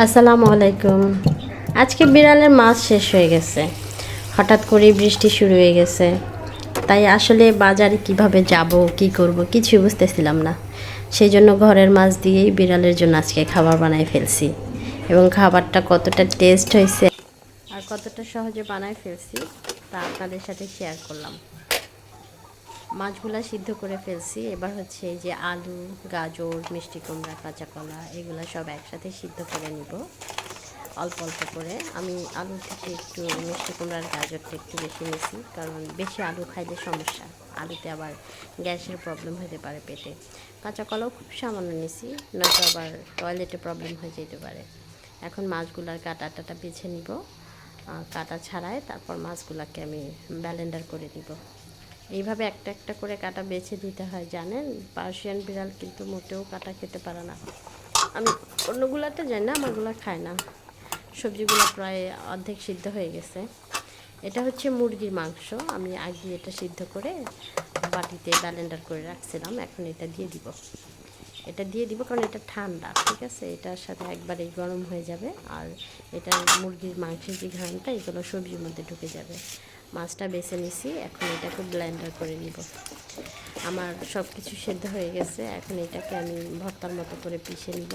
আসসালামু আলাইকুম। আজকে বিড়ালের মাছ শেষ হয়ে গেছে। হঠাৎ করে বৃষ্টি শুরু হয়ে গেছে। তাই আসলে বাজারে কীভাবে যাব, কি করব কিছুই বুঝতেছিলাম না। সেই জন্য ঘরের মাছ দিয়েই বিড়ালের জন্য আজকে খাবার বানাই ফেলছি। এবং খাবারটা কতটা টেস্ট হয়েছে আর কতটা সহজে বানাই ফেলছি, তা আপনাদের সাথে শেয়ার করলাম। মাছগুলা সিদ্ধ করে ফেলছি। এবার হচ্ছে যে আলু, গাজর, মিষ্টি কুমড়া কাঁচা কলা এগুলো সব একসাথে সিদ্ধ করে নিব। অল্প অল্প করে। আমি আলু থেকে একটু মিষ্টি কুমড়ার গাজরটা একটু বেশি নিয়েছি, কারণ বেশি আলু খাইলে সমস্যা। আলুতে আবার গ্যাসের প্রবলেম হতে পারে পেটে। কাঁচা কলাও খুব সামান্য নিয়েছি, নয়তো আবার টয়লেটে প্রবলেম হয়ে যেতে পারে। এখন মাছগুলার কাটাটাটা বেছে নিব। কাটা ছাড়াই তারপর মাছগুলোকে আমি ব্যালেন্ডার করে দিব এইভাবে একটা একটা করে কাটা বেছে দিতে হয়, জানেন? পার্সিয়ান বিড়াল কিন্তু মোটেও কাটা খেতে পারে না। আমি অন্যগুলাতে যাই না, আমারগুলো খায় না। সবজিগুলো প্রায় অর্ধেক সিদ্ধ হয়ে গেছে। এটা হচ্ছে মুরগির মাংস। আমি আগে এটা সিদ্ধ করে বাটিতে ব্যালেন্ডার করে রাখছিলাম, এখন এটা দিয়ে দিব। এটা দিয়ে দিব কারণ এটা ঠান্ডা, ঠিক আছে? এটার সাথে একবারেই গরম হয়ে যাবে। আর এটা মুরগির মাংসের যে ঘ্রাণটা, এগুলো সবজির মধ্যে ঢুকে যাবে। মাছটা বেছে নিছি, এখন এটাকে ব্লেন্ডার করে নিব। আমার সব কিছু সেদ্ধ হয়ে গেছে, এখন এটাকে আমি ভর্তার মতো করে পিষে নিব।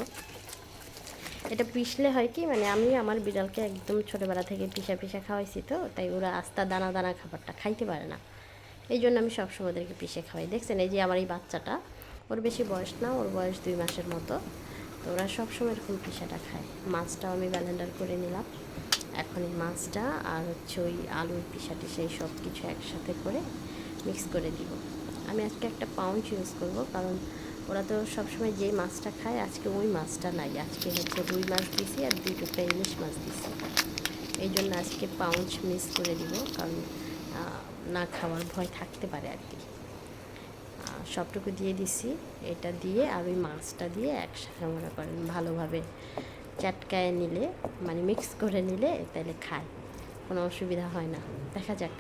এটা পিষলে হয় কি মানে আমি আমার বিড়ালকে একদম ছোটোবেলা থেকে পিষা পিষা খাওয়াইছি তো, তাই ওরা আস্তা দানা দানা খাবারটা খাইতে পারে না। এই জন্য আমি সবসময় ওদেরকে পিষে খাওয়াই। দেখছেন, এই যে আমার এই বাচ্চাটা, ওর বেশি বয়স না, ওর বয়স দুই মাসের মতো। তো ওরা সবসময় এরকম পিসাটা খায়। মাছটাও আমি ব্যালেন্ডার করে নিলাম। এখন এই মাছটা আর হচ্ছে ওই আলুর পিসাটি সেই সব কিছু একসাথে করে মিক্স করে দিব। আমি আজকে একটা পাউন্ড ইউজ করব কারণ ওরা তো সবসময় যেই মাছটা খায় আজকে ওই মাছটা নাই। আজকে হচ্ছে রুই মাছ দিছি আর দুই টুকরা ইলিশ মাছ দিছি। এই জন্য আজকে পাউন্ড মিক্স করে দিব কারণ না খাওয়ার ভয় থাকতে পারে আর কি। সবটুকু দিয়ে দিছি। এটা দিয়ে আর ওই মাছটা দিয়ে একসাথে মনে করেন ভালোভাবে চাটকায় নিলে মানে মিক্স করে নিলে তাহলে খায়। কোনো অসুবিধা হয় না। দেখা যাক।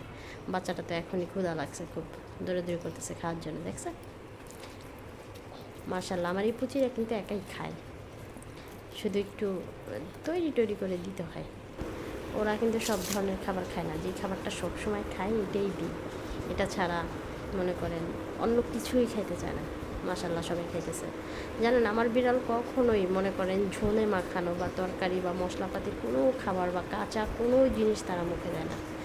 বাচ্চাটা তো এখনই ক্ষুধা লাগছে খুব। দৌড়াদৌড়ি করতেছে খাওয়ার জন্য দেখছে মার্শাল্লাহ আমার এই পুচিরা কিন্তু একাই খায়। শুধু একটু তৈরি টৈরি করে দিতে হয়। ওরা কিন্তু সব ধরনের খাবার খায় না। যে খাবারটা সব সময় খায়, এটাই দিই। এটা ছাড়া মনে করেন অন্য কিছুই খাইতে চায় না। মাসাল্লাহ সবাই খাইতেছে। জানেন, আমার বিড়াল কখনোই মনে করেন ঝোলে মাখানো বা তরকারি বা মশলাপাতি কোনো খাবার বা কাঁচা কোনো জিনিস তারা মুখে দেয় না।